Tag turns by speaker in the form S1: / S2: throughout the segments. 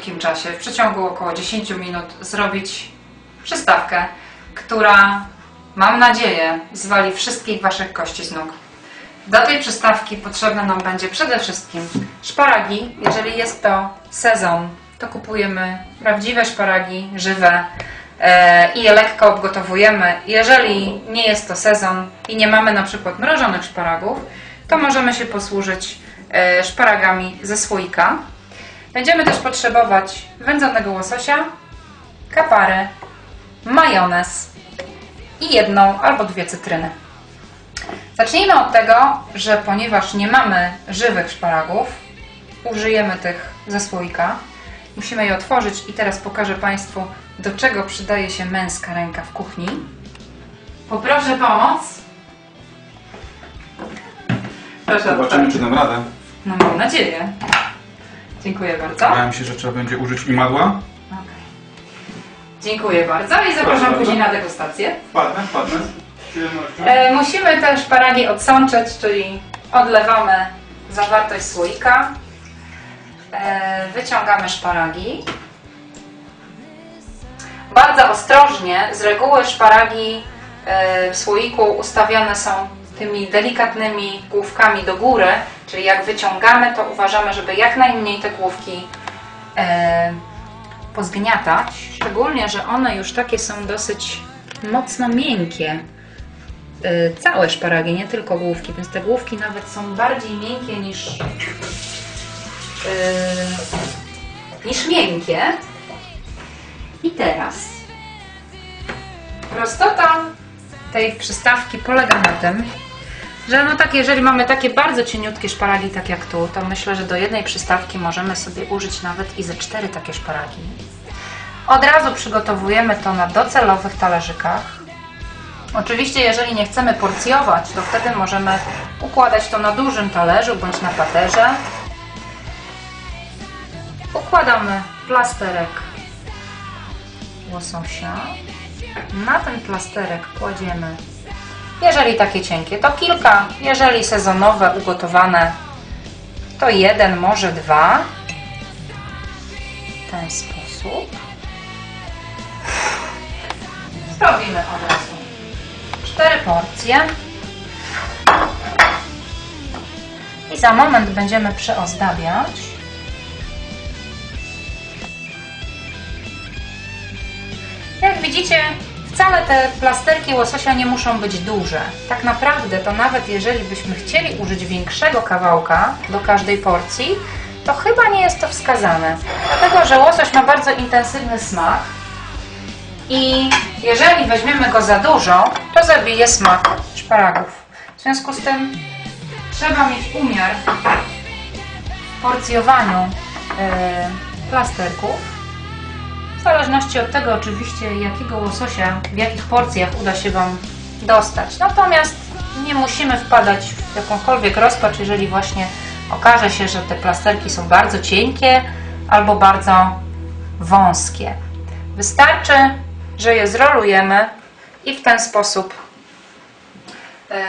S1: krótkim czasie, w przeciągu około 10 minut, zrobić przystawkę, która, mam nadzieję, zwali wszystkich Waszych kości z nóg. Do tej przystawki potrzebne nam będzie przede wszystkim szparagi. Jeżeli jest to sezon, to kupujemy prawdziwe szparagi, żywe e, i je lekko obgotowujemy. Jeżeli nie jest to sezon i nie mamy na przykład mrożonych szparagów, to możemy się posłużyć e, szparagami ze słoika. Będziemy też potrzebować wędzonego łososia, kaparę, majonez i jedną albo dwie cytryny. Zacznijmy od tego, że ponieważ nie mamy żywych szparagów, użyjemy tych ze słoika. Musimy je otworzyć i teraz pokażę Państwu, do czego przydaje się męska ręka w kuchni. Poproszę pomoc. Proszę
S2: Zobaczymy, czy dam radę.
S1: No mam nadzieję. Dziękuję bardzo.
S2: Wydaje mi się, że trzeba będzie użyć imadła.
S1: Okej. Dziękuję bardzo i zapraszam później na degustację.
S2: Wpadnę, wpadnę. Przyjemnością.
S1: E, musimy te szparagi odsączyć, czyli odlewamy zawartość słoika. E, wyciągamy szparagi. Bardzo ostrożnie, z reguły szparagi e, w słoiku ustawiane są tymi delikatnymi główkami do góry, czyli jak wyciągamy, to uważamy, żeby jak najmniej te główki e, pozgniatać. Szczególnie, że one już takie są dosyć mocno miękkie y, całe szparagi, nie tylko główki, więc te główki nawet są bardziej miękkie niż y, niż miękkie. I teraz prostota tej przystawki polega na tym, że no tak, jeżeli mamy takie bardzo cieniutkie szparagi, tak jak tu, to myślę, że do jednej przystawki możemy sobie użyć nawet i ze cztery takie szparagi. Od razu przygotowujemy to na docelowych talerzykach. Oczywiście, jeżeli nie chcemy porcjować, to wtedy możemy układać to na dużym talerzu bądź na platerze. Układamy plasterek łososia. Na ten plasterek kładziemy, jeżeli takie cienkie, to kilka, jeżeli sezonowe, ugotowane, to jeden, może dwa. W ten sposób. Zrobimy od razu cztery porcje. I za moment będziemy przeozdabiać. Jak widzicie, wcale te plasterki łososia nie muszą być duże. Tak naprawdę to nawet jeżeli byśmy chcieli użyć większego kawałka do każdej porcji, to chyba nie jest to wskazane. Dlatego, że łosoś ma bardzo intensywny smak i jeżeli weźmiemy go za dużo, to zabije smak szparagów. W związku z tym trzeba mieć umiar w porcjowaniu e, plasterków. W zależności od tego oczywiście, jakiego łososia, w jakich porcjach uda się Wam dostać. Natomiast nie musimy wpadać w jakąkolwiek rozpacz, jeżeli właśnie okaże się, że te plasterki są bardzo cienkie albo bardzo wąskie. Wystarczy, że je zrolujemy i w ten sposób e,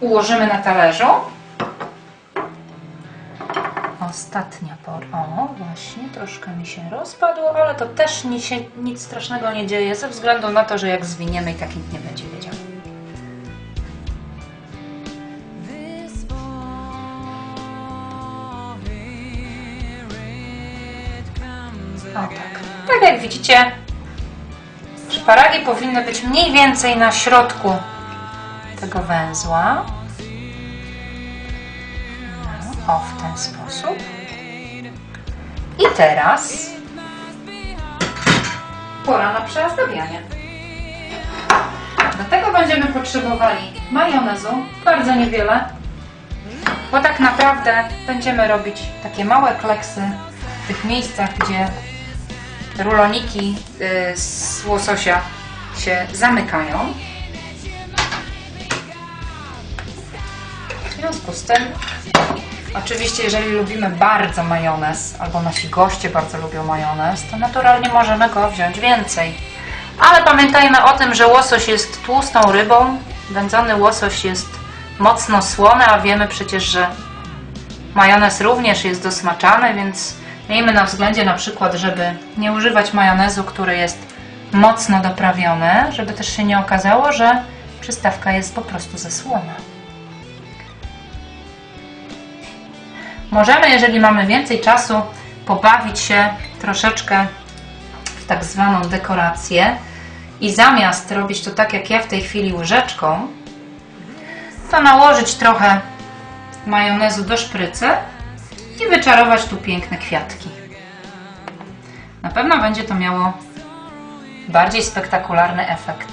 S1: ułożymy na talerzu. Ostatnia por. O, właśnie, troszkę mi się rozpadło, ale to też się, nic strasznego nie dzieje, ze względu na to, że jak zwiniemy i tak nikt nie będzie wiedział. O tak. Tak jak widzicie, szparagi powinny być mniej więcej na środku tego węzła. O, w ten sposób. I teraz pora na przeozdabianie. Do tego będziemy potrzebowali majonezu, bardzo niewiele, bo tak naprawdę będziemy robić takie małe kleksy w tych miejscach, gdzie ruloniki y, z łososia się zamykają. W związku z tym, oczywiście, jeżeli lubimy bardzo majonez, albo nasi goście bardzo lubią majonez, to naturalnie możemy go wziąć więcej. Ale pamiętajmy o tym, że łosoś jest tłustą rybą, wędzony łosoś jest mocno słony, a wiemy przecież, że majonez również jest dosmaczany, więc Miejmy na względzie na przykład, żeby nie używać majonezu, który jest mocno doprawiony, żeby też się nie okazało, że przystawka jest po prostu ze Możemy, jeżeli mamy więcej czasu, pobawić się troszeczkę w tak zwaną dekorację i zamiast robić to tak jak ja w tej chwili łyżeczką, to nałożyć trochę majonezu do szprycy i wyczarować tu piękne kwiatki. Na pewno będzie to miało bardziej spektakularny efekt.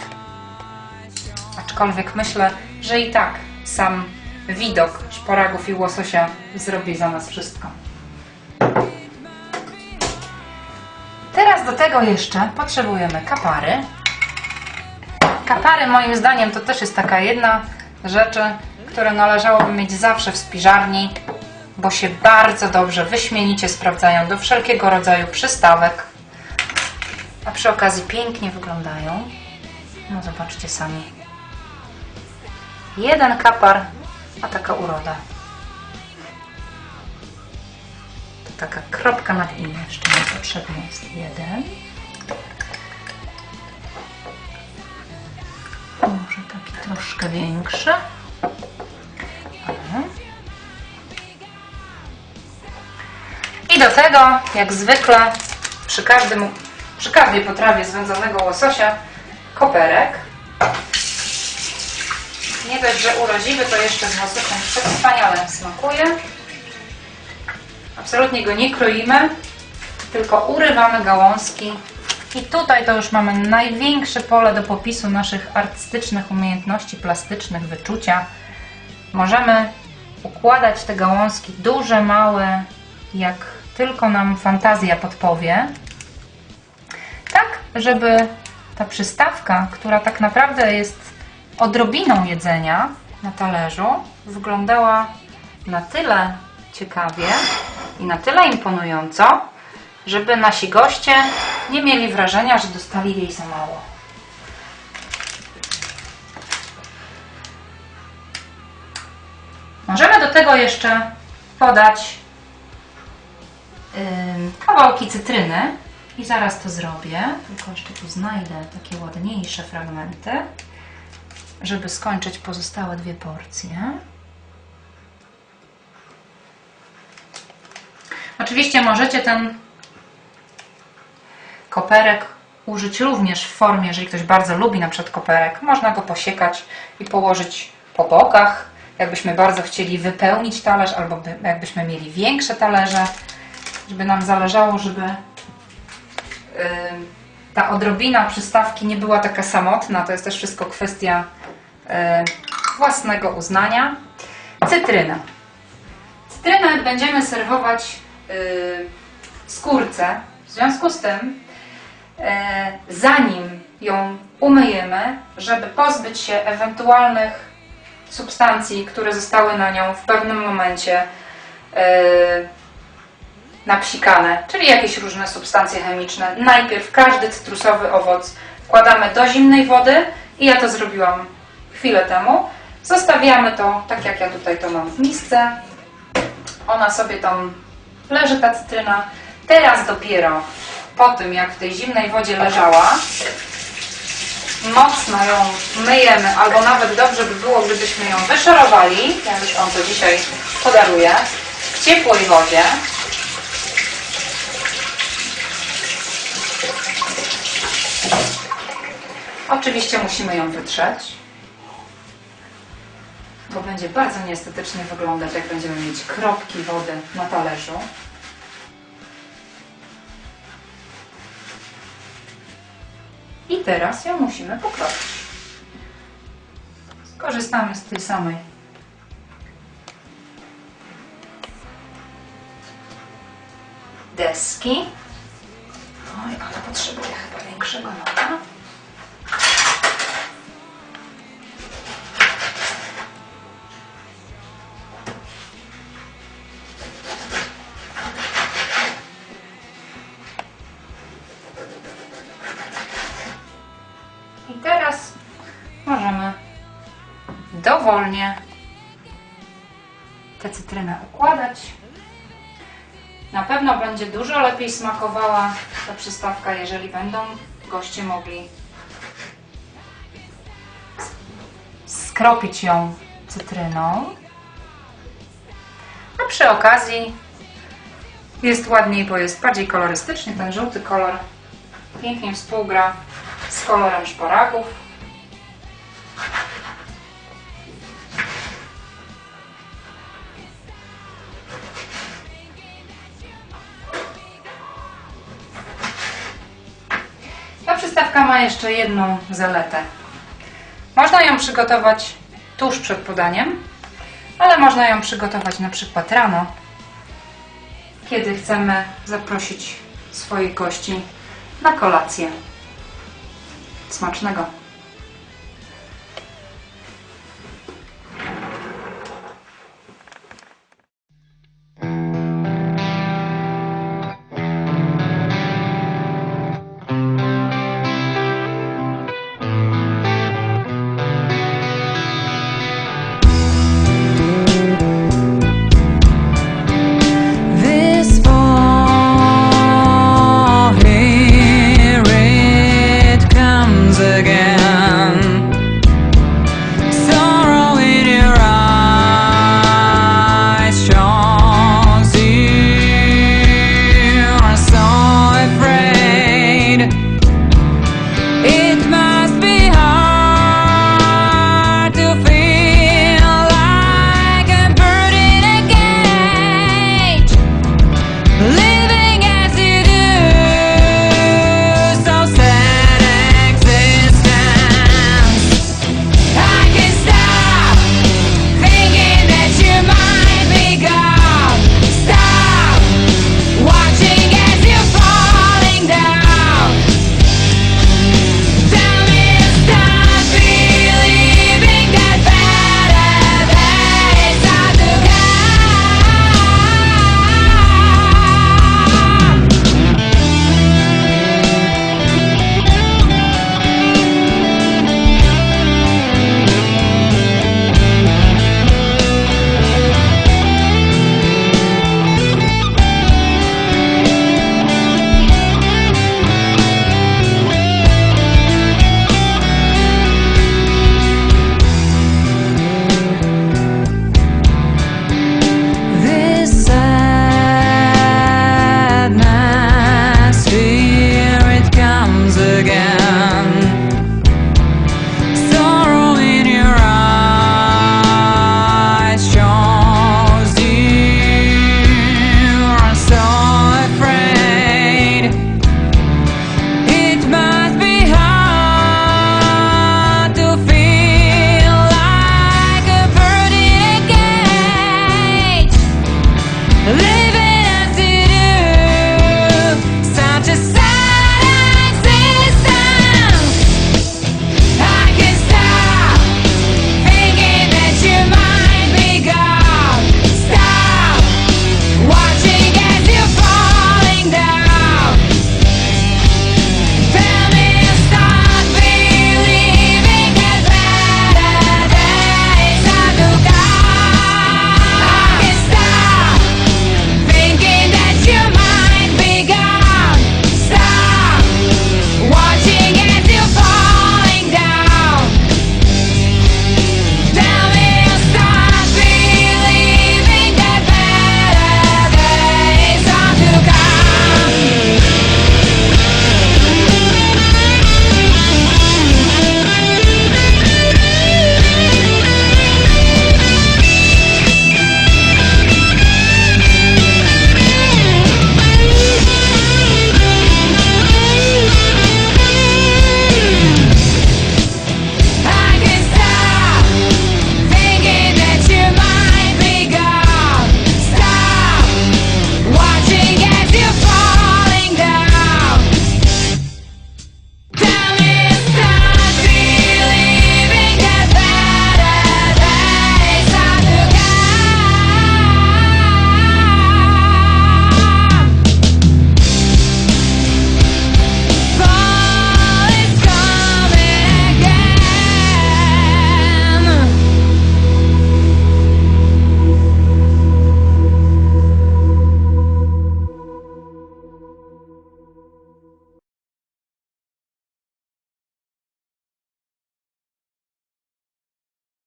S1: Aczkolwiek myślę, że i tak sam widok szparagów i łososia zrobi za nas wszystko. Teraz do tego jeszcze potrzebujemy kapary. Kapary moim zdaniem to też jest taka jedna rzeczy, które należałoby mieć zawsze w spiżarni, bo się bardzo dobrze, wyśmienicie sprawdzają do wszelkiego rodzaju przystawek, a przy okazji pięknie wyglądają. No zobaczcie sami. Jeden kapar, a taka uroda. To taka kropka nad i jeszcze potrzebny jest jeden. Może taki troszkę większy. O. I do tego, jak zwykle, przy, każdym, przy każdej potrawie z łososia, koperek. Nie dość, że urodziwy, to jeszcze z łososiem wspaniale smakuje. Absolutnie go nie kroimy, tylko urywamy gałązki. I tutaj to już mamy największe pole do popisu naszych artystycznych umiejętności plastycznych, wyczucia. Możemy układać te gałązki duże, małe, jak tylko nam fantazja podpowie. Tak, żeby ta przystawka, która tak naprawdę jest odrobiną jedzenia na talerzu, wyglądała na tyle ciekawie i na tyle imponująco, żeby nasi goście nie mieli wrażenia, że dostali jej za mało. Możemy do tego jeszcze podać ym, kawałki cytryny i zaraz to zrobię, tylko jeszcze tu znajdę takie ładniejsze fragmenty, żeby skończyć pozostałe dwie porcje. Oczywiście możecie ten koperek użyć również w formie, jeżeli ktoś bardzo lubi na przykład koperek, można go posiekać i położyć po bokach, jakbyśmy bardzo chcieli wypełnić talerz, albo by, jakbyśmy mieli większe talerze, żeby nam zależało, żeby ym, ta odrobina przystawki nie była taka samotna, to jest też wszystko kwestia własnego uznania. Cytryna. Cytrynę będziemy serwować yy, skórce. W związku z tym, yy, zanim ją umyjemy, żeby pozbyć się ewentualnych substancji, które zostały na nią w pewnym momencie yy, napsikane, czyli jakieś różne substancje chemiczne, najpierw każdy cytrusowy owoc wkładamy do zimnej wody i ja to zrobiłam chwilę temu. Zostawiamy to, tak jak ja tutaj to mam w misce. Ona sobie tam leży ta cytryna. Teraz dopiero po tym, jak w tej zimnej wodzie leżała, mocno ją myjemy, albo nawet dobrze by było, gdybyśmy ją wyszorowali. Ja już Wam to dzisiaj podaruję. W ciepłej wodzie. Oczywiście musimy ją wytrzeć, bo będzie bardzo nieestetycznie wyglądać, jak będziemy mieć kropki wody na talerzu. I teraz ją musimy pokroić. Skorzystamy z tej samej deski. I teraz możemy dowolnie tę cytrynę układać Na pewno będzie dużo lepiej smakowała ta przystawka, jeżeli będą goście mogli skropić ją cytryną. A przy okazji jest ładniej, bo jest bardziej kolorystycznie. Ten żółty kolor pięknie współgra z kolorem szparagów. Ta przystawka ma jeszcze jedną zaletę. Można ją przygotować tuż przed podaniem, ale można ją przygotować na przykład rano, kiedy chcemy zaprosić swoich gości na kolację. Smacznego!